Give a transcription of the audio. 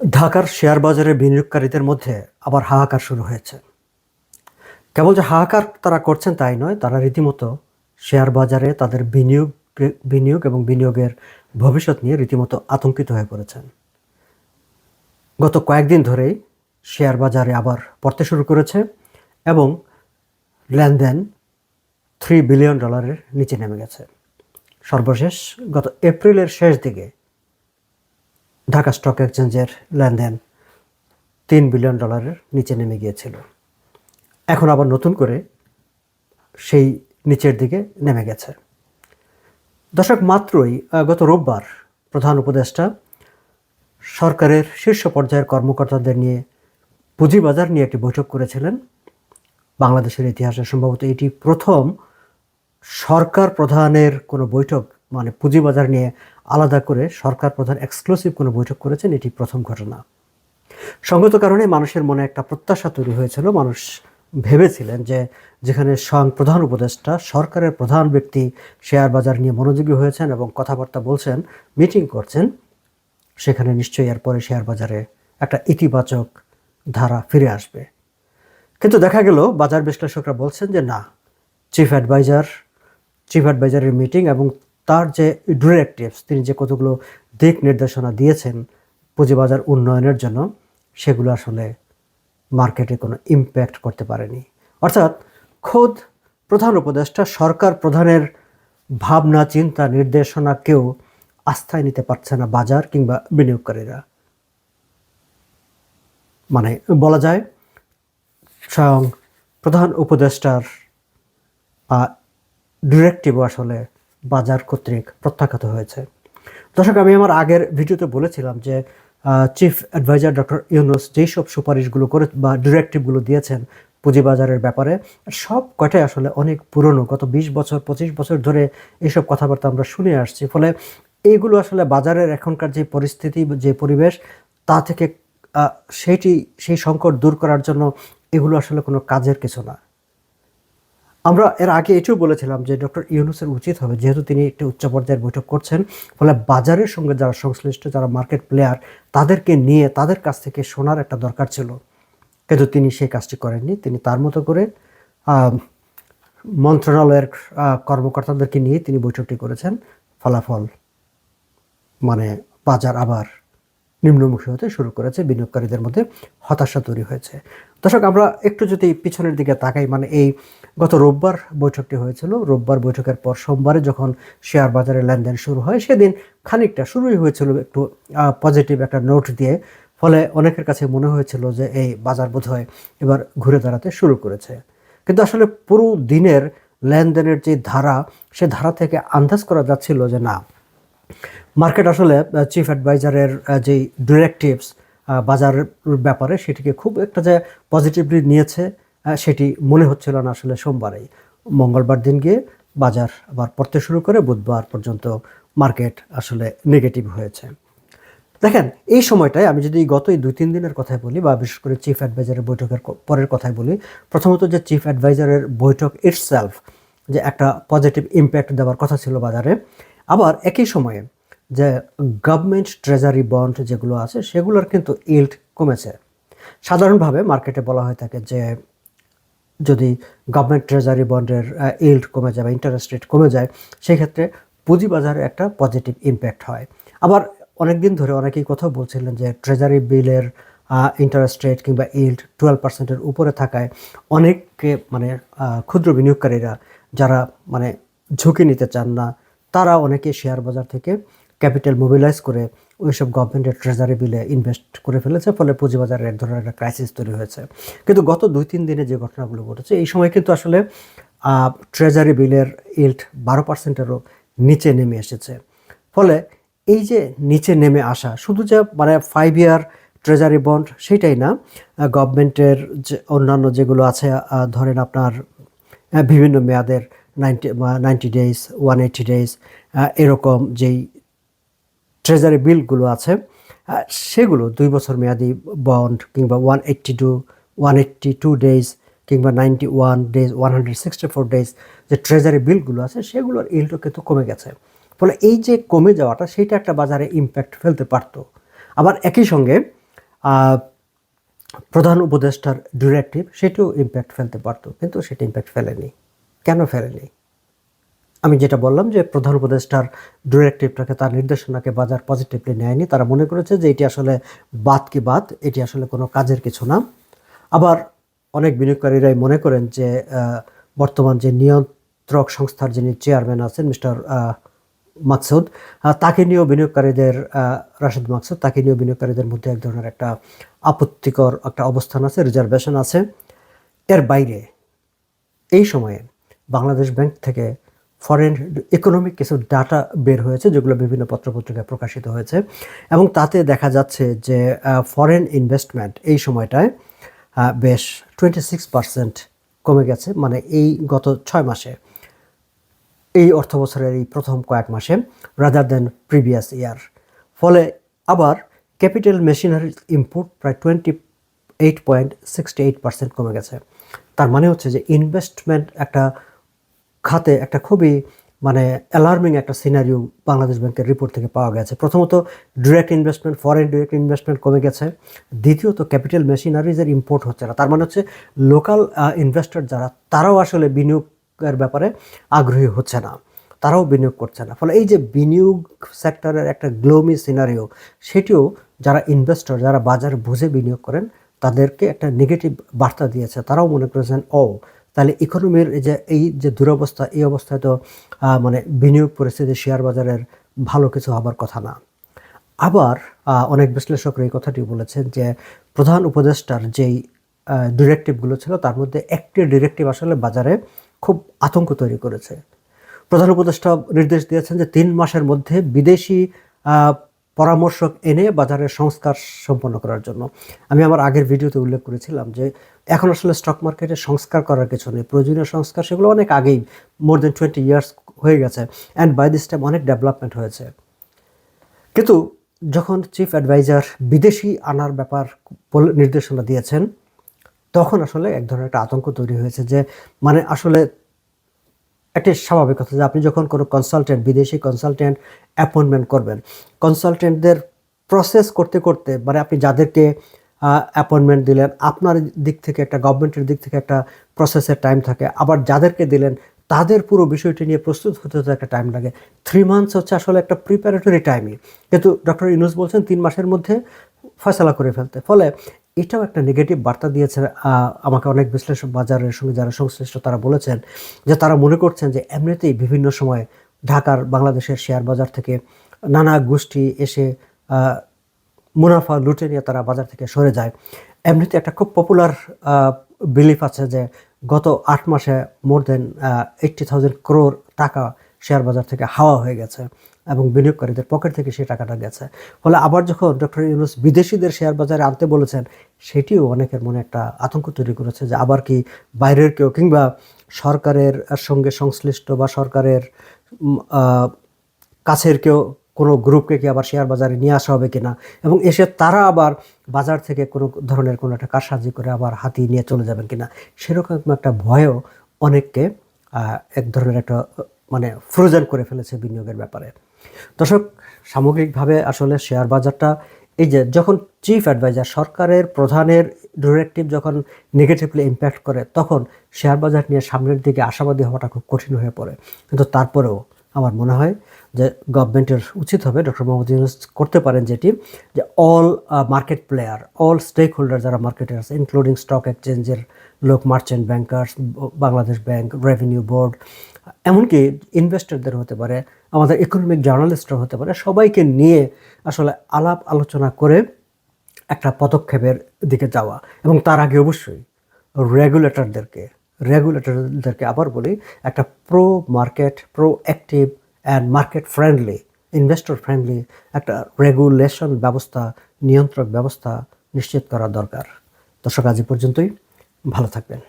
ঢাকার শেয়ার বাজারে বিনিয়োগকারীদের মধ্যে আবার হাহাকার শুরু হয়েছে। কেবল যে হাহাকার তারা করছেন তাই নয়, তারা রীতিমতো শেয়ার বাজারে তাদের বিনিয়োগ বিনিয়োগ এবং বিনিয়োগের ভবিষ্যৎ নিয়ে রীতিমতো আতঙ্কিত হয়ে পড়েছেন। গত কয়েকদিন ধরেই শেয়ার বাজারে আবার পড়তে শুরু করেছে এবং লেনদেন থ্রি বিলিয়ন ডলারের নিচে নেমে গেছে। সর্বশেষ গত এপ্রিলের শেষ দিকে ঢাকা স্টক এক্সচেঞ্জের লেনদেন তিন বিলিয়ন ডলারের নিচে নেমে গিয়েছিল। এখন আবার নতুন করে সেই নিচের দিকে নেমে গেছে। দর্শক, মাত্রই গত রোববার প্রধান উপদেষ্টা সরকারের শীর্ষ পর্যায়ের কর্মকর্তাদের নিয়ে পুঁজিবাজার নিয়ে একটি বৈঠক করেছিলেন। বাংলাদেশের ইতিহাসে সম্ভবত এটি প্রথম সরকার প্রধানের কোনো বৈঠক মানে পুঁজিবাজার নিয়ে আলাদা করে সরকার প্রধান এক্সক্লুসিভ কোনো বৈঠক করেছেন, এটি প্রথম ঘটনা। সঙ্গত কারণে মানুষের মনে একটা প্রত্যাশা তৈরি হয়েছিল। মানুষ ভেবেছিলেন যে যেখানে স্বয়ং প্রধান উপদেষ্টা, সরকারের প্রধান ব্যক্তি শেয়ার বাজার নিয়ে মনোযোগী হয়েছেন এবং কথাবার্তা বলছেন, মিটিং করছেন, সেখানে নিশ্চয়ই এরপরে শেয়ার বাজারে একটা ইতিবাচক ধারা ফিরে আসবে। কিন্তু দেখা গেল, বাজার বিশ্লেষকরা বলছেন যে না, চিফ অ্যাডভাইজার, চিফ অ্যাডভাইজারের মিটিং এবং তার যে ডিরেক্টিভস তিনি যে কতগুলো দিক নির্দেশনা দিয়েছেন পুঁজিবাজার উন্নয়নের জন্য, সেগুলো আসলে মার্কেটে কোনো ইম্প্যাক্ট করতে পারেনি। অর্থাৎ খোদ প্রধান উপদেষ্টা, সরকার প্রধানের ভাবনা, চিন্তা নির্দেশনাকেও আস্থায় নিতে পারছে না বাজার কিংবা বিনিয়োগকারীরা। মানে বলা যায়, স্বয়ং প্রধান উপদেষ্টার ডিরেক্টিভও আসলে বাজার কর্তৃক প্রত্যাখ্যাত হয়েছে। দর্শক, আমি আমার আগের ভিডিওতে বলেছিলাম যে চিফ অ্যাডভাইজার ডক্টর ইউনুস যেই সব সুপারিশগুলো করে বা ডিরেক্টিভগুলো দিয়েছেন পুঁজিবাজারের ব্যাপারে, সব কটাই আসলে অনেক পুরনো। গত বিশ বছর, পঁচিশ বছর ধরে এইসব কথাবার্তা আমরা শুনে আসছি। ফলে এইগুলো আসলে বাজারের এখনকার যে পরিস্থিতি, যে পরিবেশ, তা থেকে সেইটি, সেই সংকট দূর করার জন্য এগুলো আসলে কোনো কাজের কিছু না। আমরা এর আগে এটিও বলেছিলাম যে ডক্টর ইউনুসের উচিত হবে, যেহেতু তিনি একটি উচ্চ পর্যায়ের বৈঠক করছেন, ফলে বাজারের সঙ্গে যারা সংশ্লিষ্ট, যারা মার্কেট প্লেয়ার তাদেরকে নিয়ে তাদের কাছ থেকে শোনার একটা দরকার ছিল। কিন্তু তিনি সেই কাজটি করেননি, তিনি তার মতো করে মন্ত্রণালয়ের কর্মকর্তাদেরকে নিয়ে তিনি বৈঠকটি করেছেন। ফলাফল মানে বাজার আবার নিম্নমুখী হতে শুরু করেছে, বিনিয়োগকারীদের মধ্যে হতাশা তৈরি হয়েছে। দর্শক, আমরা একটু যদি পিছনের দিকে তাকাই মানে এই গত রোববার বৈঠকটি হয়েছিল। রোববার বৈঠকের পর সোমবারে যখন শেয়ার বাজারে লেনদেন শুরু হয়, সেদিন খানিকটা শুরুই হয়েছিল একটু পজিটিভ একটা নোট দিয়ে। ফলে অনেকের কাছে মনে হয়েছিল যে এই বাজার বোধহয় এবার ঘুরে দাঁড়াতে শুরু করেছে। কিন্তু আসলে পুরো দিনের লেনদেনের যে ধারা, সে ধারা থেকে আন্দাজ করা যাচ্ছিল যে না মার্কেট আসলে চিফ অ্যাডভাইজারের যেই ডিরেক্টিভস বাজারের ব্যাপারে সেটিকে খুব একটা যে পজিটিভলি নিয়েছে সেটি মনে হচ্ছিল না আসলে সোমবারেই। মঙ্গলবার দিন গিয়ে বাজার আবার পড়তে শুরু করে, বুধবার পর্যন্ত মার্কেট আসলে নেগেটিভ হয়েছে। দেখেন, এই সময়টায় আমি যদি গত দুই তিন দিনের কথাই বলি, বা বিশেষ করে চিফ অ্যাডভাইজারের বৈঠকের পরের কথাই বলি, প্রথমত যে চিফ অ্যাডভাইজারের বৈঠক ইটসেলফ যে একটা পজিটিভ ইম্প্যাক্ট দেওয়ার কথা ছিল বাজারে, আবার একই সময়ে যে গভর্নমেন্ট ট্রেজারি বন্ড যেগুলো আছে, সেগুলোর কিন্তু ইল্ড কমেছে। সাধারণভাবে মার্কেটে বলা হয়ে থাকে যে, যদি গভর্নমেন্ট ট্রেজারি বন্ডের ইল্ড কমে যায় বা ইন্টারেস্ট রেট কমে যায়, সেক্ষেত্রে পুঁজিবাজারে একটা পজিটিভ ইম্প্যাক্ট হয়। আবার অনেক দিন ধরে অনেকেই কথা বলছিলেন যে ট্রেজারি বিলের ইন্টারেস্ট রেট কিংবা ইল্ড টুয়েলভ পার্সেন্টের উপরে থাকায় অনেককে মানে ক্ষুদ্র বিনিয়োগকারীরা যারা মানে ঝুঁকি নিতে চান না, তারা অনেকে শেয়ার বাজার থেকে ক্যাপিটাল মোবিলাইজ করে ওইসব গভর্নমেন্টের ট্রেজারি বিলে ইনভেস্ট করে ফেলেছে, ফলে পুঁজিবাজারে এক ধরনের একটা ক্রাইসিস তৈরি হয়েছে। কিন্তু গত দুই তিন দিনে যে ঘটনাগুলো ঘটেছে, এই সময় কিন্তু আসলে ট্রেজারি বিলের ইল্ড বারো পার্সেন্টেরও নিচে নেমে এসেছে। ফলে এই যে নিচে নেমে আসা, শুধু যে মানে ফাইভ ইয়ার ট্রেজারি বন্ড সেটাই না গভর্নমেন্টের যে অন্যান্য যেগুলো আছে ধরেন আপনার বিভিন্ন মেয়াদের ninety ninety days one eighty days এরকম যেই ট্রেজারি বিলগুলো আছে সেগুলো দুই বছর মেয়াদি বন্ড কিংবা one eighty two one eighty two days কিংবা ninety one days one hundred sixty four days যে ট্রেজারি বিলগুলো আছে, সেগুলোর ইল্ডও কিন্তু কমে গেছে। ফলে এই যে কমে যাওয়াটা, সেটা একটা বাজারে ইম্প্যাক্ট ফেলতে পারতো। আবার একই সঙ্গে প্রধান উপদেষ্টার ডিরেক্টিভ সেটিও ইম্প্যাক্ট ফেলতে পারতো। কিন্তু সেটা ইম্প্যাক্ট ফেলেনি। কেন ফেলেনি? আমি যেটা বললাম যে প্রধান উপদেষ্টার ডিরেক্টিভটাকে তার নির্দেশনাকে বাজার পজিটিভলি নেয়নি। তারা মনে করেছে যে এটি আসলে বাদ কি বাদ, এটি আসলে কোনো কাজের কিছু না। আবার অনেক বিনিয়োগকারীরাই মনে করেন যে বর্তমান যে নিয়ন্ত্রক সংস্থার যিনি চেয়ারম্যান আছেন, মিস্টার মাকসুদ তাকে নিয়েও বিনিয়োগকারীদের রাশেদ মাকসুদ, তাকে নিয়েও বিনিয়োগকারীদের মধ্যে এক ধরনের একটা আপত্তিকর একটা অবস্থান আছে রিজার্ভেশন আছে। এর বাইরে, এই সময়ে বাংলাদেশ ব্যাংক থেকে ফরেন ইকোনমিক কিছু ডাটা বের হয়েছে, যেগুলো বিভিন্ন পত্রপত্রিকায় প্রকাশিত হয়েছে। এবং তাতে দেখা যাচ্ছে যে ফরেন ইনভেস্টমেন্ট এই সময়টায় বেশ টোয়েন্টি সিক্স পার্সেন্ট কমে গেছে। মানে এই গত ছয় মাসে, এই অর্থ বছরের এই প্রথম কয়েক মাসে রাদার দেন প্রিভিয়াস ইয়ার ফলে আবার ক্যাপিটাল মেশিনারি ইম্পোর্ট প্রায় twenty eight point sixty eight percent কমে গেছে। তার মানে হচ্ছে যে ইনভেস্টমেন্ট একটা খাতে একটা খুবই মানে অ্যালার্মিং একটা সিনারিও বাংলাদেশ ব্যাংকের রিপোর্ট থেকে পাওয়া গেছে। প্রথমত direct investment foreign direct investment কমে গেছে। দ্বিতীয়ত ক্যাপিটাল মেশিনারিজের ইম্পোর্ট হচ্ছে না। তার মানে হচ্ছে লোকাল ইনভেস্টর যারা, তারাও আসলে বিনিয়োগের ব্যাপারে আগ্রহী হচ্ছে না। তারাও বিনিয়োগ করছে না। ফলে এই যে বিনিয়োগ সেক্টরের একটা গ্লোমি সিনারিও সেটিও যারা ইনভেস্টর যারা বাজার বুঝে বিনিয়োগ করেন, তাদেরকে একটা নেগেটিভ বার্তা দিয়েছে। তারাও মনে করেছেন, ও তাহলে ইকোনমির যে, এই যে দুরবস্থা, এই অবস্থায় তো মানে বিনিয়োগ পরিস্থিতি শেয়ার বাজারের ভালো কিছু হবার কথা না। আবার অনেক বিশ্লেষকরা এই কথাটি বলেছেন যে, প্রধান উপদেষ্টার যেই ডিরেক্টিভগুলো ছিল তার মধ্যে একটি ডিরেক্টিভ আসলে বাজারে খুব আতঙ্ক তৈরি করেছে। প্রধান উপদেষ্টা নির্দেশ দিয়েছেন যে তিন মাসের মধ্যে বিদেশি পরামর্শক এনে বাজারের সংস্কার সম্পন্ন করার জন্য। আমি আমার আগের ভিডিওতে উল্লেখ করেছিলাম যে, এখন আসলে স্টক মার্কেটে সংস্কার করার কিছু নেই। প্রয়োজনীয় সংস্কার সেগুলো অনেক আগেই মোর দেন টোয়েন্টি ইয়ার্স হয়ে গেছে অ্যান্ড বাই দিস টাইম অনেক ডেভেলপমেন্ট হয়েছে। কিন্তু যখন চিফ অ্যাডভাইজার বিদেশি আনার ব্যাপার নির্দেশনা দিয়েছেন, তখন আসলে এক ধরনের একটা আতঙ্ক তৈরি হয়েছে যে মানে আসলে একটি স্বাভাবিক কথা যে আপনি যখন কোনো কনসালটেন্ট বিদেশি কনসালটেন্ট অ্যাপয়েন্টমেন্ট করবেন কনসালটেন্টদের প্রসেস করতে করতে মানে আপনি যাদেরকে অ্যাপয়েন্টমেন্ট দিলেন, আপনার দিক থেকে একটা গভর্নমেন্টের দিক থেকে একটা প্রসেসের টাইম থাকে, আবার যাদেরকে দিলেন, তাদের পুরো বিষয়টি নিয়ে প্রস্তুত হতে হতে একটা টাইম লাগে। থ্রি মান্থস হচ্ছে আসলে একটা প্রিপারেটরি টাইমই কিন্তু ডক্টর ইউনুস বলছেন, তিন মাসের মধ্যে ফয়সলা করে ফেলতে। ফলে এটাও একটা নেগেটিভ বার্তা দিয়েছে আমাকে অনেক বিশ্লেষক বাজারের সঙ্গে যারা সংশ্লিষ্ট তারা বলেছেন যে তারা মনে করছেন যে এমনিতেই বিভিন্ন সময় ঢাকার বাংলাদেশের শেয়ার বাজার থেকে নানা গোষ্ঠী এসে মুনাফা লুটে নিয়ে তারা বাজার থেকে সরে যায়। এমনিতে একটা খুব পপুলার বিলিফ আছে যে গত আট মাসে more than eighty thousand crore taka share বাজার থেকে হাওয়া হয়ে গেছে। এবং বিনিয়োগকারীদের পকেট থেকে সেই টাকাটা গেছে। ফলে আবার যখন ডক্টর ইউনুস বিদেশিদের শেয়ার বাজারে আনতে বলেছেন, সেটিও অনেকের মনে একটা আতঙ্ক তৈরি করেছে যে আবার কি বাইরের কেউ কিংবা সরকারের সঙ্গে সংশ্লিষ্ট বা সরকারের কাছের কেউ কোনো গ্রুপকে কি আবার শেয়ার বাজারে নিয়ে আসা হবে কিনা? এবং এসে তারা আবার বাজার থেকে কোনো ধরনের কোনো একটা কারসাজি করে আবার হাতি নিয়ে চলে যাবেন কিনা, সেরকম একটা ভয়ও অনেককে এক ধরনের একটা মানে ফ্রোজেন করে ফেলেছে বিনিয়োগের ব্যাপারে। দর্শক, সামগ্রিকভাবে আসলে শেয়ার বাজারটা, এই যে যখন চিফ অ্যাডভাইজার, সরকারের প্রধানের ডিরেক্টিভ যখন নেগেটিভলি ইম্প্যাক্ট করে, তখন শেয়ার বাজার নিয়ে সামনের দিকে আশাবাদী হওয়াটা খুব কঠিন হয়ে পড়ে। কিন্তু তারপরেও আমার মনে হয় যে গভর্নমেন্টের উচিত হবে ডক্টর মোহাম্মদ ইউনুস করতে পারেন যেটি, যে all market player all stakeholder যারা মার্কেটে আছে ইনক্লুডিং স্টক এক্সচেঞ্জের লোক merchant bankers Bangladesh bank revenue board এমনকি ইনভেস্টরদের হতে পারে, আমাদের ইকোনমিক জার্নালিস্টরা হতে পারে, সবাইকে নিয়ে আসলে আলাপ আলোচনা করে একটা পদক্ষেপের দিকে যাওয়া। এবং তার আগে অবশ্যই রেগুলেটরদেরকে রেগুলেটরদেরকে আবার বলি, একটা pro market pro active and market friendly investor friendly একটা রেগুলেশন ব্যবস্থা, নিয়ন্ত্রক ব্যবস্থা নিশ্চিত করা দরকার। দর্শক, আজ পর্যন্তই। ভালো থাকবেন।